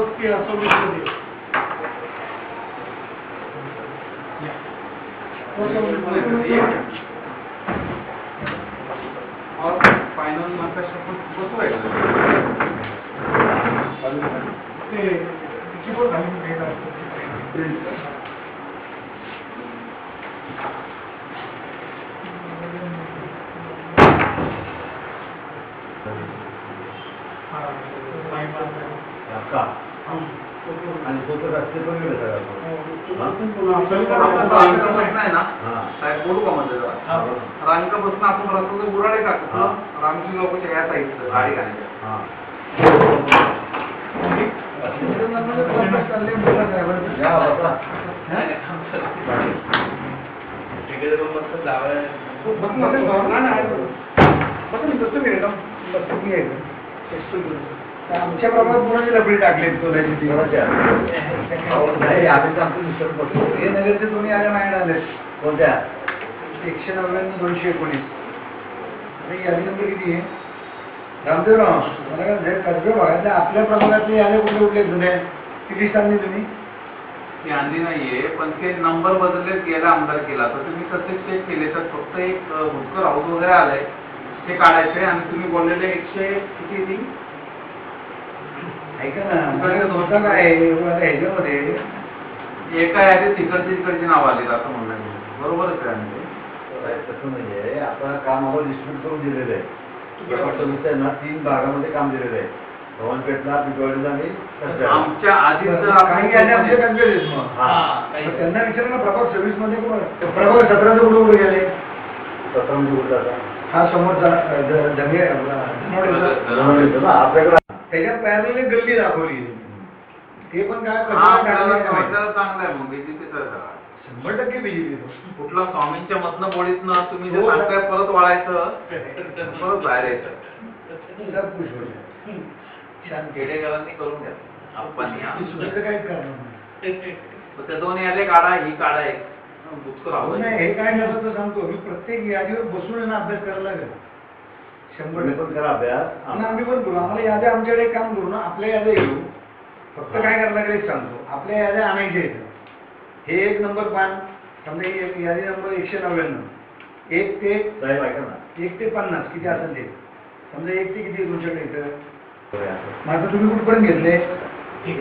तेरा सव्वीस और फायनल नकाशा पण खूपच वाईट ते पण घालून घ्यायला असतं. हा, नाही मारलं. का आणि तो तर रस्ते पण ना? हा. बोलू का जरा? हा. रांकापासून आपण रस्त्याचं टाकतो. रामजी लोकांच्या ह्या साईडचं गाडी घालायच्या हा. या बसा. आमच्या प्रमाणात कोणाची लपडी टाकली नाही आम्ही तर आमचं हे नगरचे दोन्ही आले माझ्या आले. कोणत्या? एकशे नव्याण्णव दोनशे एकोणीस. आणि यादी नंबर किती आहे? रामदेवराव मला काय कर्ज भागातल्या आपल्या प्रमाणातले आले कुठे कुठले जुने? किती सांगली तुम्ही? ती आणली नाहीये पण ते नंबर बदलले गेला आमदार केला. तर तुम्ही तसेच चेक केले तर फक्त एक भुतकर हाऊस वगैरे आलंय. ते काढायचे आणि तुम्ही बोललेले एकशे किती ती? ऐका ना काय आहे? आता ह्याच्यामध्ये एका यादीत तिकडची तिकडची नाव आली असं. बरोबरच आहे तसं नाहीये आता काम आम्हाला डिस्ट्रीब्यूट करून दिलेलं आहे. प्रकल्प नुसतं आहे ना तीन भागामध्ये काम दिलेलं आहे. भवनपेठला पिंपळवाडीला आणि. आमच्या आधी जर काही यादी आमचे आपण कन्फ्युज आहेत मग. हा मग त्यांना विचारा ना प्रभाग सर्व्हिसमध्ये कोण प्रभाग सतराचं कुठे गेले सतरा म्हणजे कुठं आता? हा ना, आपल्याकडे त्याच्यात पॅरल एक गल्ली दाखवली. ते पण काय हा, चांगलं आहे मग बीजेपीचं. शंभर टक्के बीजेपी कुठला स्वामींच्या मधनं बोळीतनं तुम्ही जे हो. सांगताय परत वळायचं परत बाहेर यायचं. सब खुश होईल छान खेडेगावांनी करून घ्या. आपण काहीच कारण त्या दोन यादे काढा ही काढा एक. हो नाही, हे काय तर सांगतो मी प्रत्येक यादीवर बसून अभ्यास करायला लागेल. शंभर पण करा अभ्यास. आणि आम्ही पण करू. आम्हाला याद्या आमच्याकडे एक काम करू ना आपल्या याद्या घेऊ. फक्त काय करायला लागेल एक सांगतो. आपल्या याद्या आणायच्या आहेत. हे एक नंबर पान समजा ही एक यादी नंबर एकशे नव्याण्णव. एक ते साहेब ऐका ना. एक ते पन्नास किती असेल ते? समजा एक ते किती तुमच्याकडे इथं. माझं तुम्ही कुठपर्यंत घेतले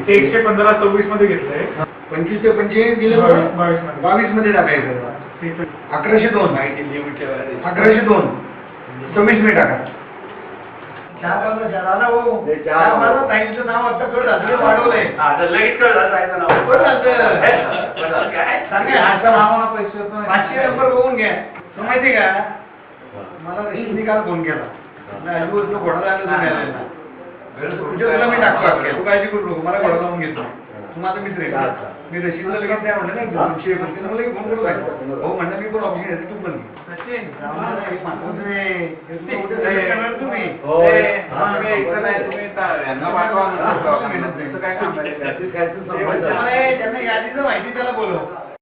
ते एकशे पंधरा सव्वीसमध्ये घेतलंय पंचवीस ते पंचेचाळीस दिले बावीस- मध्ये. बावीसमध्ये. टाकायचं. अकराशे दोन. अकराशे दोन. सव्वीसमध्ये टाका. हो. ताईंचं नाव आता कळ झालं. सांगा नावाला पैसे पाचशे नंबर बघून घ्या. माहिती का? मला रेशमी काल फोन केला. घोडा तुला मी टाकतो. तू काळजी करू नको. मला घोडा लावून घेतो. माझा मित्र आहे. मी रशीदला लगेच नाही म्हणलं ना दोनशे एकोणतीस मला लगेच फोन करू लागला हो म्हणलं मी पण ऑप्शन आहे तू पण हे महत्वाचं नाही. हे तुला उद्या सगळं करणार तुम्ही हो. ए, आम्ही एकटं नाही, तुम्ही ता- यांना पाठवा ना. हा, तुमचं काय काम आहे? त्याची काय ते ते संबंध म्हणतात, आहे. "अरे, ज्यांना यादीचं माहिती त्याला बोलव